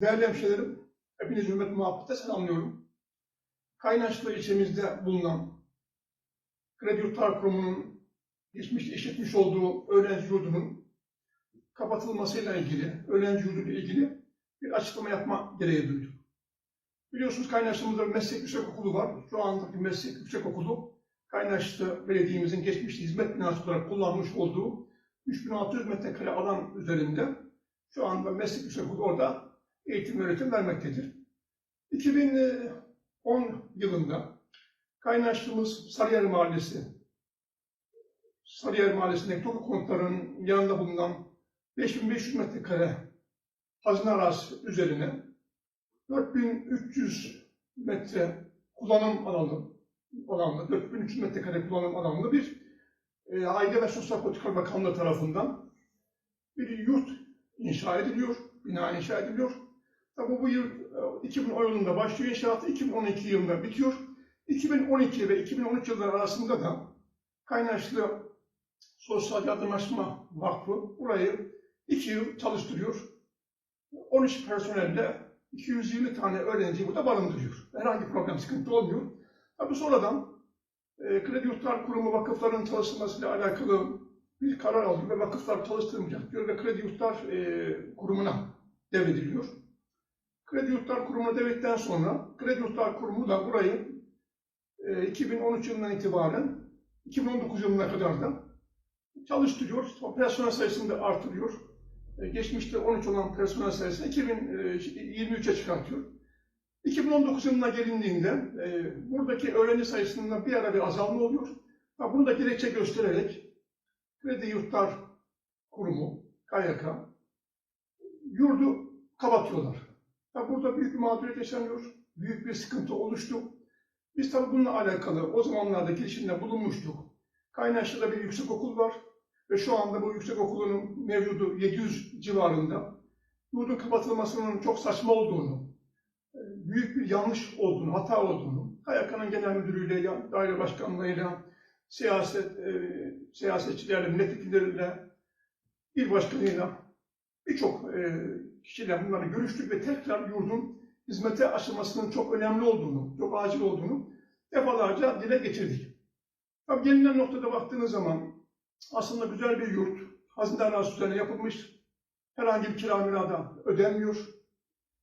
Değerli hemşehrilerim, hepinizi hürmet muhabbetle selamlıyorum. Kaynaşlı ilçemizde bulunan Kredi Yurtlar Kurumu'nun geçmişte işletmiş olduğu öğrenci yurdunun kapatılmasıyla ilgili, öğrenci yurduyla ilgili bir açıklama yapma gereği duydum. Biliyorsunuz Kaynaşlı'mızda meslek yüksekokulu var. Şu andaki meslek yüksekokulu Kaynaşlı Belediye'mizin geçmişte hizmet binası olarak kullanmış olduğu 3600 metrekare alan üzerinde şu anda meslek yüksekokulu orada eğitim öğretim vermektedir. 2010 yılında kaynaştığımız Sarıyer Mahallesi, Sarıyer Mahallesi'ndeki TOKİ konutlarının yanında bulunan 5500 metrekare hazine arazisi üzerine 4300 metre kullanım alanı, alanlı, 4300 metrekare kullanım alanlı bir e, Aile ve Sosyal Politikalar Bakanlığı tarafından bir yurt inşa ediliyor, bina inşa ediliyor. Tabi bu yıl e, 2010 yılında başlıyor inşaatı, 2012 yılında bitiyor. 2012 ve 2013 yılları arasında da Kaynaşlı Sosyal Yardımlaşma Vakfı burayı 2 yıl çalıştırıyor. 13 personelle 220 tane öğrenciyi burada barındırıyor. Herhangi bir problem, sıkıntı olmuyor. Tabi sonradan e, Kredi Yurtlar Kurumu vakıfların çalışmasıyla alakalı bir karar alıyor ve vakıflar çalıştırmayacak diyor ve Kredi Yurtlar e, Kurumu'na devrediliyor. Kredi Yurtlar Kurumu'na devrettikten sonra Kredi Yurtlar Kurumu da burayı e, 2013 yılından itibaren 2019 yılına kadar da çalıştırıyor. Personel sayısını da artırıyor. E, geçmişte 13 olan personel sayısını 2023'e çıkartıyor. 2019 yılına gelindiğinde e, buradaki öğrenci sayısında bir ara bir azalma oluyor. Bunu da gerekçe göstererek Kredi Yurtlar Kurumu, KYK, yurdu kapatıyorlar. Ya burada büyük bir mağduriyet yaşanıyor, büyük bir sıkıntı oluştu. Biz tabii bununla alakalı o zamanlarda girişimde bulunmuştuk. Kaynaşlı'da bir yüksekokul var ve şu anda bu yüksekokulun mevcudu 700 civarında. Yurdun kapatılmasının çok saçma olduğunu, büyük bir yanlış olduğunu, hata olduğunu, KYK'nın genel müdürüyle, daire başkanlığıyla, siyaset, e, siyasetçilerle, milletvekilleriyle, il başkanıyla birçok e, kişiyle bunları görüştük ve tekrar yurdun hizmete açılmasının çok önemli olduğunu, çok acil olduğunu defalarca dile getirdik. Tabii gelinen noktada baktığınız zaman aslında güzel bir yurt, hazine arazisi üzerine yapılmış, herhangi bir kira mirada ödenmiyor,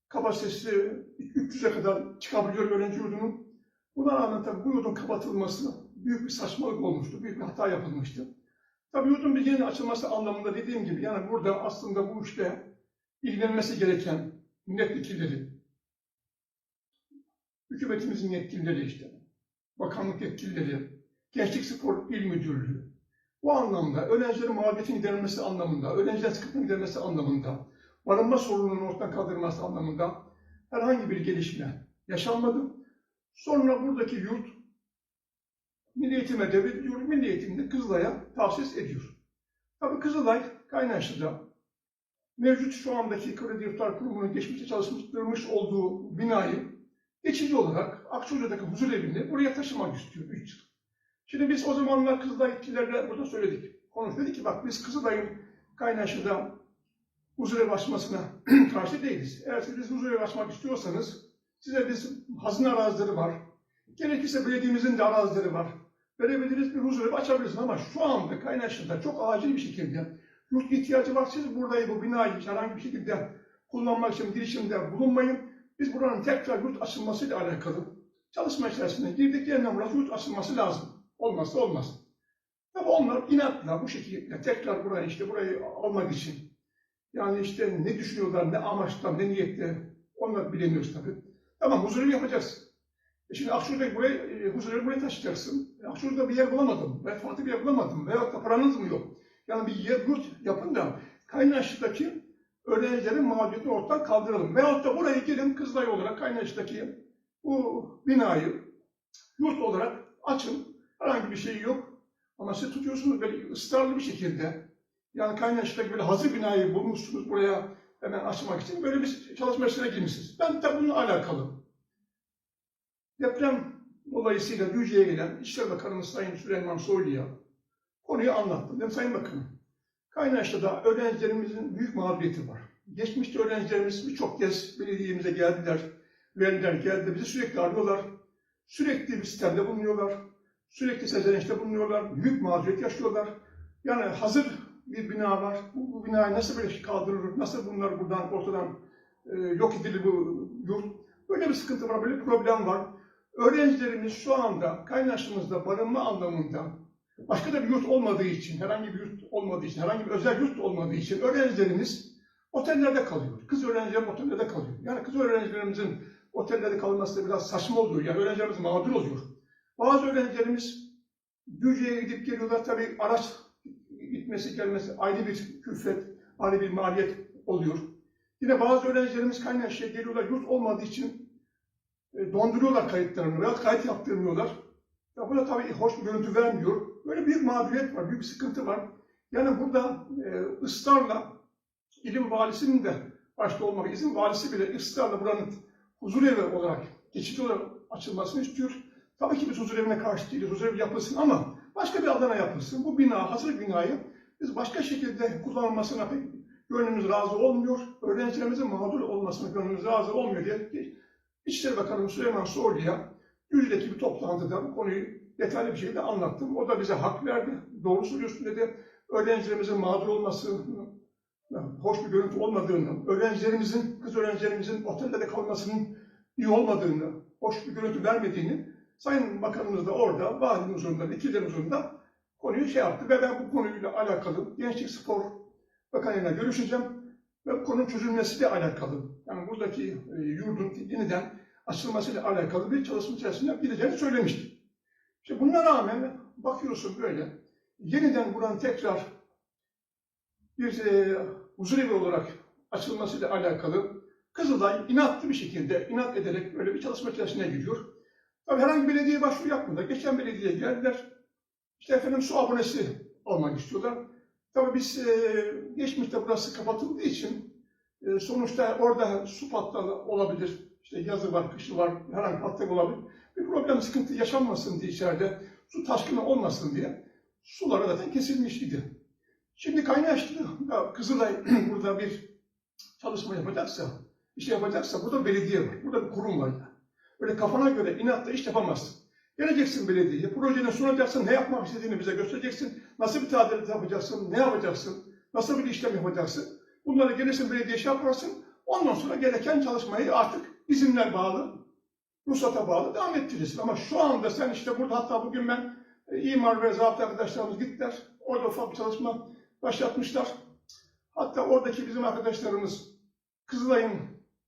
kapasitesi 300'e kadar çıkabiliyor öğrenci yurdunun. Buna rağmen tabii bu yurdun kapatılması büyük bir saçmalık olmuştu, büyük bir hata yapılmıştı. Tabii yurdun bir yeni açılması anlamında dediğim gibi yani burada aslında bu işte ilgilenmesi gereken milletvekilleri, hükümetimizin yetkilileri işte, bakanlık yetkilileri, Gençlik Spor İl Müdürlüğü, bu anlamda öğrencilerin mağduriyetin giderilmesi anlamında, öğrencilerin sıkıntının giderilmesi anlamında, barınma sorununun ortadan kaldırılması anlamında herhangi bir gelişme yaşanmadı. Sonra buradaki yurt Milli Eğitim'e devrediliyor, Milli Eğitim'de Kızılay'a tahsis ediyor. Tabii Kızılay, Kaynaşlı'da mevcut şu andaki Kredi Yurtlar Kurumu'nun geçmişte çalıştırmış olduğu binayı geçici olarak Akçaoca'daki huzur evini buraya taşımak istiyor 3 yıl. Şimdi biz o zamanlar Kızılay yetkililerle burada söyledik. Konuş dedik ki bak biz Kızılay'ın Kaynaşlı'da huzur evi açmasına karşı değiliz. Eğer siz biz huzur evi açmak istiyorsanız size biz hazine arazileri var. Gerekirse belediyemizin de arazileri var. Verebiliriz bir huzur evi açabilirsiniz ama şu anda Kaynaşlı'da çok acil bir şekilde yurt ihtiyacı var. Siz burayı bu binayı herhangi bir şekilde kullanmak için girişimde bulunmayın. Biz buranın tekrar yurt açılmasıyla alakalı çalışma içerisine girdik. Yeniden burası yurt açılması lazım. Olmazsa olmaz. Tabi onlar inatla bu şekilde tekrar burayı işte burayı almak için yani işte ne düşünüyorlar, ne amaçla, ne niyetle onlar bilemiyoruz tabii. Tamam huzuru yapacağız. E şimdi Akşur'da buraya, e, huzuru buraya taşıyacaksın. E, Akşur'da bir yer bulamadım. Ve farklı bir yer bulamadım. Veyahut paranız mı yok? Yani bir yurt yapın da Kaynaşlı'daki öğrencilerin mağduriyetini ortadan kaldıralım. Veyahut da buraya gelin Kızılay olarak Kaynaşlı'daki bu binayı yurt olarak açın. Herhangi bir şey yok. Ama siz tutuyorsunuz böyle ısrarlı bir şekilde. Yani Kaynaşlı'daki böyle hazır binayı bulmuşsunuz buraya hemen açmak için. Böyle bir çalışma içine girmişsiniz. Ben de bununla alakalı. Deprem dolayısıyla Düzce'ye gelen İçişleri Bakanımız Sayın Süleyman Soylu'ya konuyu anlattım. Dedim Sayın Bakanım, Kaynaşlı'da öğrencilerimizin büyük mağduriyeti var. Geçmişte öğrencilerimiz birçok kez belediyemize geldiler. Veliler geldi, bizi sürekli arıyorlar. Sürekli bir sistemde bulunuyorlar. Sürekli sezenişte bulunuyorlar. Büyük mağduriyet yaşıyorlar. Yani hazır bir bina var. Bu, bu binayı nasıl böyle kaldırır, nasıl bunlar buradan ortadan e, yok edilir bu yurt. Böyle bir sıkıntı var, böyle bir problem var. Öğrencilerimiz şu anda kaynaşımızda barınma anlamında başka da bir yurt olmadığı için, herhangi bir yurt olmadığı için, herhangi bir özel yurt olmadığı için öğrencilerimiz otellerde kalıyor. Kız öğrenciler otellerde kalıyor. Yani kız öğrencilerimizin otellerde kalması biraz saçma oluyor. Yani öğrencilerimiz mağdur oluyor. Bazı öğrencilerimiz Düzce'ye gidip geliyorlar. Tabii araç gitmesi gelmesi ayrı bir külfet, ayrı bir maliyet oluyor. Yine bazı öğrencilerimiz Kaynaşı'ya geliyorlar. Yurt olmadığı için e, donduruyorlar kayıtlarını veya kayıt yaptırmıyorlar. Ya bu da tabii hoş bir görüntü vermiyor. Böyle büyük mağduriyet var, büyük sıkıntı var. Yani burada e, ısrarla ilim valisinin de başta olmak izin valisi bile ısrarla buranın huzur evi olarak, geçici olarak açılmasını istiyor. Tabii ki biz huzur evine karşı değiliz, huzur evi yapılsın ama başka bir alana yapılsın. Bu bina, hazır binayı biz başka şekilde kullanılmasına pek gönlümüz razı olmuyor. Öğrencilerimizin mağdur olmasına gönlümüz razı olmuyor diye İçişleri Bakanı Süleyman Soylu'ya Düzce'deki bir toplantıda bu konuyu detaylı bir şekilde anlattım. O da bize hak verdi. Doğru söylüyorsun dedi. Öğrencilerimizin mağdur olması, hoş bir görüntü olmadığını, öğrencilerimizin, kız öğrencilerimizin otellerde kalmasının iyi olmadığını, hoş bir görüntü vermediğini Sayın Bakanımız da orada, valinin huzurunda, vekillerin huzurunda konuyu şey yaptı ve ben bu konuyla alakalı Gençlik Spor Bakanı'yla görüşeceğim ve bu konunun çözülmesiyle alakalı, yani buradaki e, yurdun yeniden açılmasıyla alakalı bir çalışma içerisinde gideceğini söylemiştim. İşte buna rağmen bakıyorsun böyle, yeniden buranın tekrar bir e, huzurevi olarak açılmasıyla alakalı Kızılay inatlı bir şekilde, inat ederek böyle bir çalışma içerisine giriyor. Tabii herhangi bir belediye başvuru yapmadı. Geçen belediye geldiler. İşte efendim su abonesi almak istiyorlar. Tabii biz e, geçmişte burası kapatıldığı için e, sonuçta orada su patlağı olabilir. İşte yazı var, kışı var, herhangi patlak olabilir. Bir problem, sıkıntı yaşanmasın diye içeride su taşkını olmasın diye suları zaten kesilmiş idi. Şimdi kaynaştı. Ya Kızılay burada bir çalışma yapacaksa, iş yapacaksa burada belediye var. Burada bir kurum var. Yani. Böyle kafana göre inatla iş yapamazsın. Geleceksin belediyeye, projeni sunacaksın, ne yapmak istediğini bize göstereceksin, nasıl bir tadilat yapacaksın, ne yapacaksın, nasıl bir işlem yapacaksın. Bunları gelirsin belediye şey yaparsın, ondan sonra gereken çalışmayı artık izinler bağlı, ruhsata bağlı devam ettirirsin. Ama şu anda sen işte burada hatta bugün ben e, imar ve zabıta arkadaşlarımız gittiler, orada ufak bir çalışma başlatmışlar. Hatta oradaki bizim arkadaşlarımız Kızılay'ın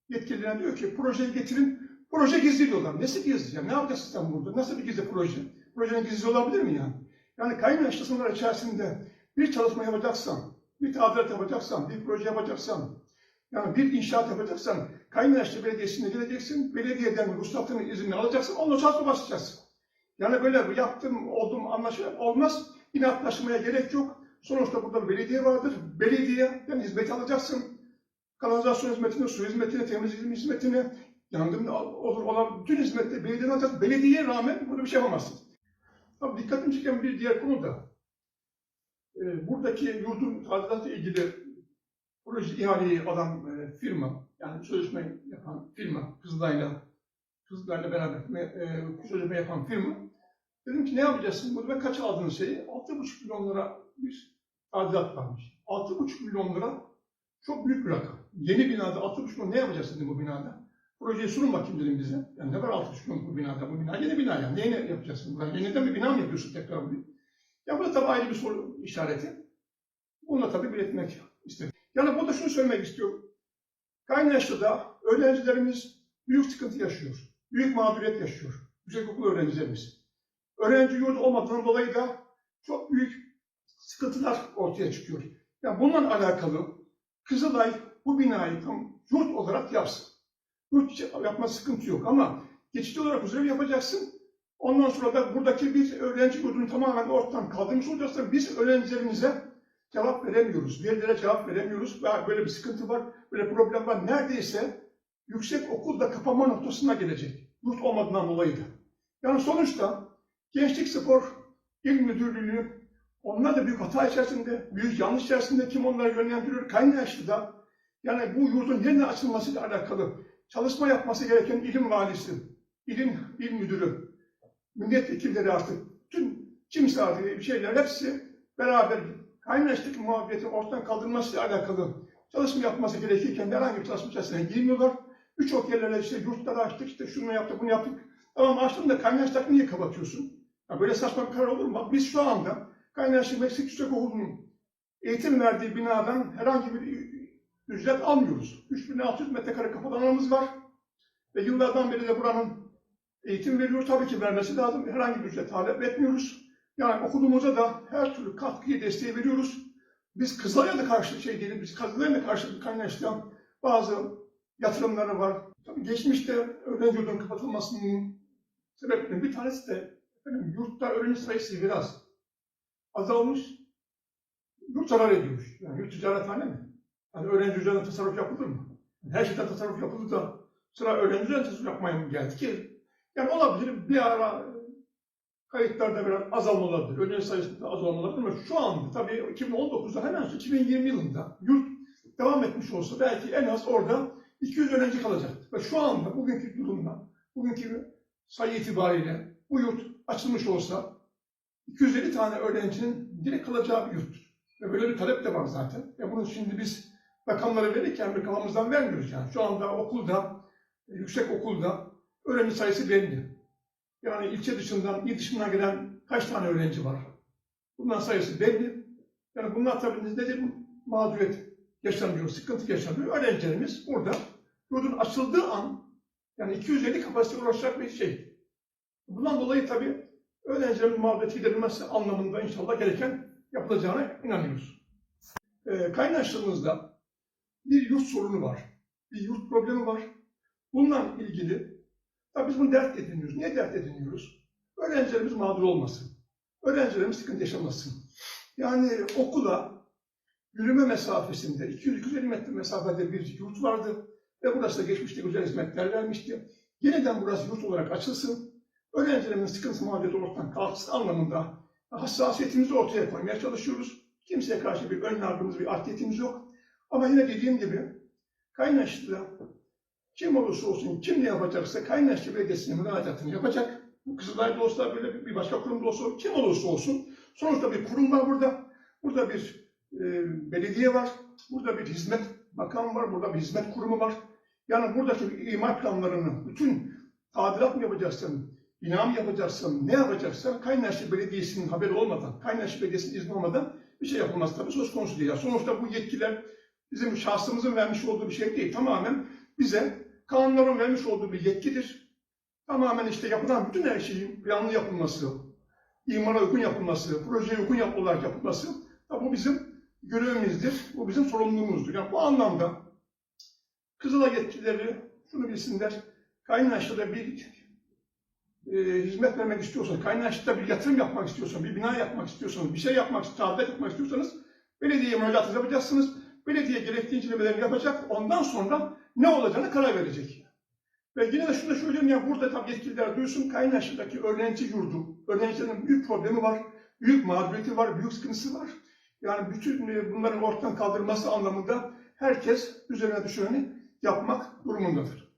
yetkililerine diyor ki projeyi getirin, Proje gizli diyorlar. Nesi gizli? Ya? Ne yapacaksın sen burada? Nasıl bir gizli proje? Projenin gizli olabilir mi yani? Yani kaynaşlı sınırlar içerisinde bir çalışma yapacaksan, bir tadilat yapacaksan, bir proje yapacaksan, yani bir inşaat yapacaksan, kaynaşlı belediyesine geleceksin, belediyeden ruhsatını, izni alacaksın, ondan sonra başlayacaksın. Yani böyle yaptım, oldum anlaşılır, olmaz. İnatlaşmaya gerek yok. Sonuçta burada belediye vardır. Belediyeden hizmet alacaksın. Kanalizasyon hizmetini, su hizmetini, temizlik hizmetini, yangın olur olan bütün hizmetleri belediyenin alacak. Belediyeye rağmen burada bir şey yapamazsın. Tabii dikkatimi çeken bir diğer konu da e, buradaki yurdun tadilatı ilgili proje ihaleyi alan e, firma, yani sözleşme yapan firma, Kızılay'la Kızılay'la beraber e, sözleşme yapan firma dedim ki ne yapacaksın? Burada ben kaç aldığın şeyi? 6,5 milyon lira bir tadilat varmış. 6,5 milyon lira çok büyük bir rakam. Yeni binada 6,5 milyon ne yapacaksın dedim bu binada? Projeyi sunun bakayım dedim bize. Yani ne var altı milyon bu binada? Bu bina yeni bina yani. Neyine yapacaksın? Buraya yeniden bir bina mı yapıyorsun tekrar bunu? Ya bu da tabii ayrı bir soru işareti. Bunu da tabii belirtmek istedim. Yani burada şunu söylemek istiyorum. Kaynaşlı'da öğrencilerimiz büyük sıkıntı yaşıyor. Büyük mağduriyet yaşıyor. Yüksekokul öğrencilerimiz. Öğrenci yurdu olmadığından dolayı da çok büyük sıkıntılar ortaya çıkıyor. Yani bununla alakalı Kızılay bu binayı tam yurt olarak yapsın. Yurt yapma sıkıntı yok ama geçici olarak huzur yapacaksın. Ondan sonra da buradaki bir öğrenci yurdunu tamamen ortadan kaldırmış olacaksın. Biz öğrencilerimize cevap veremiyoruz. Verilere cevap veremiyoruz. Ve böyle bir sıkıntı var, böyle problem var. Neredeyse yüksek okulda kapanma noktasına gelecek. Yurt olmadığından dolayı da. Yani sonuçta Gençlik Spor İl Müdürlüğü onlar da büyük hata içerisinde, büyük yanlış içerisinde kim onları yönlendiriyor? Kaynaşlı'da Yani bu yurdun yeniden açılmasıyla alakalı çalışma yapması gereken ilim valisi, ilim il müdürü, milletvekilleri artık tüm kimse artık bir şeyler hepsi beraber kaynaştık muhabbeti ortadan kaldırmasıyla alakalı çalışma yapması gerekirken herhangi bir çalışma içerisine girmiyorlar. Birçok yerlere işte yurtları açtık, işte şunu yaptık, bunu yaptık. Tamam açtın da kaynaştık niye kapatıyorsun? Ya böyle saçma bir karar olur mu? Bak biz şu anda Kaynaşlı Meksik Yüksek Okulu'nun eğitim verdiği binadan herhangi bir ücret almıyoruz. 3600 metrekare kapalı var. Ve yıllardan beri de buranın eğitim veriyor. Tabii ki vermesi lazım. Herhangi bir ücret talep etmiyoruz. Yani okulumuza da her türlü katkıyı, desteği veriyoruz. Biz Kızılay'a da karşı şey değiliz. Biz Kızılay'a da karşı kaynaştıran bazı yatırımları var. Tabii geçmişte öğrenci yurdunun kapatılmasının sebeplerinin bir tanesi de efendim, yurtta öğrenci sayısı biraz azalmış. Yurt zarar ediyormuş. Yani yurt ticarethane mi? Hani öğrenci üzerine tasarruf yapılır mı? Her şeyden tasarruf yapılır da sıra öğrenci üzerine tasarruf yapmaya mı geldi ki? Yani olabilir bir ara kayıtlarda biraz azalma olabilir. Öğrenci sayısında azalma olabilir ama şu anda tabii 2019'da hemen sonra 2020 yılında yurt devam etmiş olsa belki en az orada 200 öğrenci kalacaktı. Ve şu anda bugünkü durumda, bugünkü sayı itibariyle bu yurt açılmış olsa 250 tane öğrencinin direkt kalacağı bir yurttur. Ve böyle bir talep de var zaten. Ve bunu şimdi biz rakamları verirken bir kafamızdan vermiyoruz yani. Şu anda okulda, yüksek okulda öğrenci sayısı belli. Yani ilçe dışından, il dışından gelen kaç tane öğrenci var? Bunların sayısı belli. Yani bunlar tabii nedir? Mağduriyet yaşanıyor, sıkıntı yaşanıyor. Öğrencilerimiz burada yurdun açıldığı an yani 250 kapasite ulaşacak bir şey. Bundan dolayı tabii öğrencilerin mağduriyeti giderilmesi anlamında inşallah gereken yapılacağına inanıyoruz. E, kaynaştığımızda bir yurt sorunu var. Bir yurt problemi var. Bununla ilgili tabii biz bunu dert ediniyoruz. Niye dert ediniyoruz? Öğrencilerimiz mağdur olmasın. Öğrencilerimiz sıkıntı yaşamasın. Yani okula yürüme mesafesinde 200-250 metre mesafede bir yurt vardı ve burası da geçmişte güzel hizmetler vermişti. Yeniden burası yurt olarak açılsın. Öğrencilerin sıkıntı mağduriyeti ortadan kalksın anlamında hassasiyetimizi ortaya koymaya çalışıyoruz. Kimseye karşı bir ön yargımız, bir aktivitemiz yok. Ama yine dediğim gibi kaynaştıda kim olursa olsun, kim ne yapacaksa kaynaşçı belediyesine müracaatını yapacak. Kızılay'da olsa böyle bir başka kurumda olsa kim olursa olsun. Sonuçta bir kurum var burada. Burada bir e, belediye var. Burada bir hizmet bakan var. Burada bir hizmet kurumu var. Yani buradaki imar planlarını bütün tadilat mı yapacaksın, bina mı yapacaksın, ne yapacaksan Kaynaşlı Belediyesi'nin haberi olmadan, Kaynaşlı Belediyesi'nin izni olmadan bir şey yapılmaz tabii söz konusu değil. Sonuçta bu yetkiler bizim şahsımızın vermiş olduğu bir şey değil. Tamamen bize kanunların vermiş olduğu bir yetkidir. Tamamen işte yapılan bütün her şeyin planlı yapılması, imara uygun yapılması, projeye uygun yap olarak yapılması da bu bizim görevimizdir. Bu bizim sorumluluğumuzdur. Yani bu anlamda Kızılay yetkilileri şunu bilsinler. Kaynaşlı'da bir e, hizmet vermek istiyorsanız, Kaynaşlı'da bir yatırım yapmak istiyorsanız, bir bina yapmak istiyorsanız, bir şey yapmak, tadilat yapmak istiyorsanız belediyeye müracaat yapacaksınız. Belediye gerekli incelemelerini yapacak. Ondan sonra ne olacağını karar verecek. Ve yine de şunu da söyleyeyim ya burada tabii yetkililer duysun Kaynaşlı'daki öğrenci yurdu. Öğrencilerin büyük problemi var. Büyük mağduriyeti var, büyük sıkıntısı var. Yani bütün e, bunların ortadan kaldırılması anlamında herkes üzerine düşeni yapmak durumundadır.